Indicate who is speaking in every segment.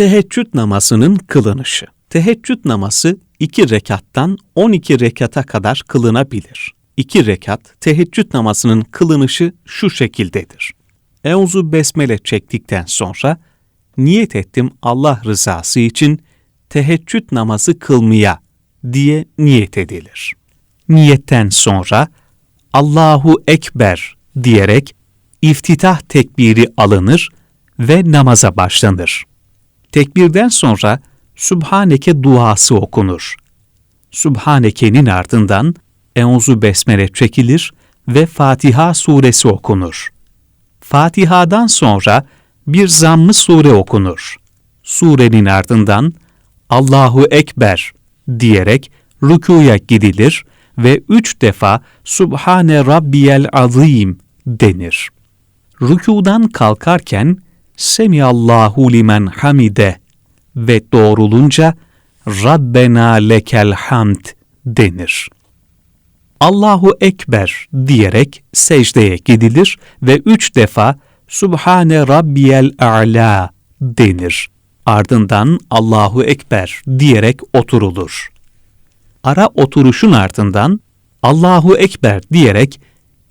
Speaker 1: Teheccüd namazının kılınışı. Teheccüd namazı iki rekattan 12 rekata kadar kılınabilir. İki rekat teheccüd namazının kılınışı şu şekildedir. Euzu besmele çektikten sonra niyet ettim Allah rızası için teheccüd namazı kılmaya diye niyet edilir. Niyetten sonra Allahu Ekber diyerek iftitah tekbiri alınır ve namaza başlanır. Tekbirden sonra Sübhaneke duası okunur. Sübhaneke'nin ardından Euzu Besmele çekilir ve Fatiha suresi okunur. Fatiha'dan sonra bir zammı sure okunur. Surenin ardından Allahu Ekber diyerek rükuya gidilir ve üç defa Subhane Rabbiyel Azim denir. Rükudan kalkarken Semiyallahu limen hamide ve doğrulunca Rabbena lekel hamd denir. Allahu Ekber diyerek secdeye gidilir ve üç defa Subhane Rabbiyel A'la denir. Ardından Allahu Ekber diyerek oturulur. Ara oturuşun ardından Allahu Ekber diyerek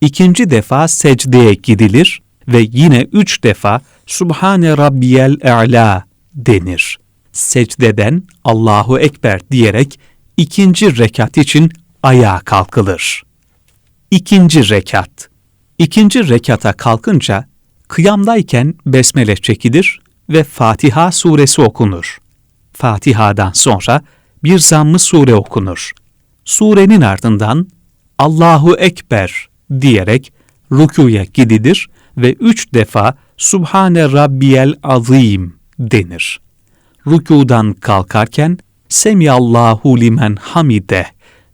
Speaker 1: ikinci defa secdeye gidilir ve yine üç defa Subhane Rabbiyel A'la denir. Secdeden Allahu Ekber diyerek ikinci rekat için ayağa kalkılır. İkinci rekat. İkinci rekata kalkınca kıyamdayken besmele çekilir ve Fatiha suresi okunur. Fatiha'dan sonra bir zammı sure okunur. Surenin ardından Allahu Ekber diyerek rükuya gidilir ve üç defa Subhane Rabbiyel Azim denir. Rükudan kalkarken Semiyallahu limen hamide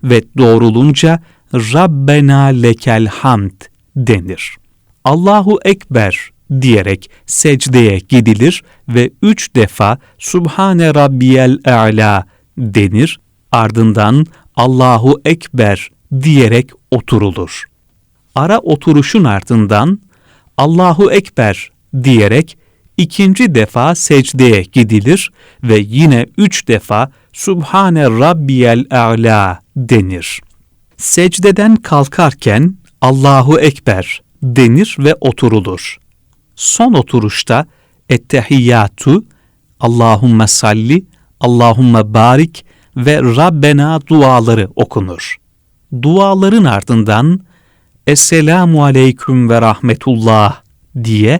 Speaker 1: ve doğrulunca Rabbena lekel hamd denir. Allahu Ekber diyerek secdeye gidilir ve üç defa Subhane Rabbiyel A'la denir. Ardından Allahu Ekber diyerek oturulur. Ara oturuşun ardından Allahu Ekber diyerek ikinci defa secdeye gidilir ve yine üç defa Subhane Rabbiyel A'la denir. Secdeden kalkarken Allahu Ekber denir ve oturulur. Son oturuşta Ettehiyyatu, Allahümme salli, Allahümme barik ve Rabbena duaları okunur. Duaların ardından Esselamu aleyküm ve rahmetullah diye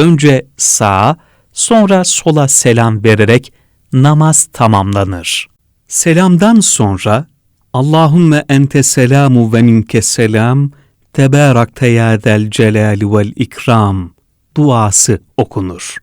Speaker 1: önce sağa sonra sola selam vererek namaz tamamlanır. Selamdan sonra Allahümme ente selamu ve minke selam tebarakte ya del celali vel ikram duası okunur.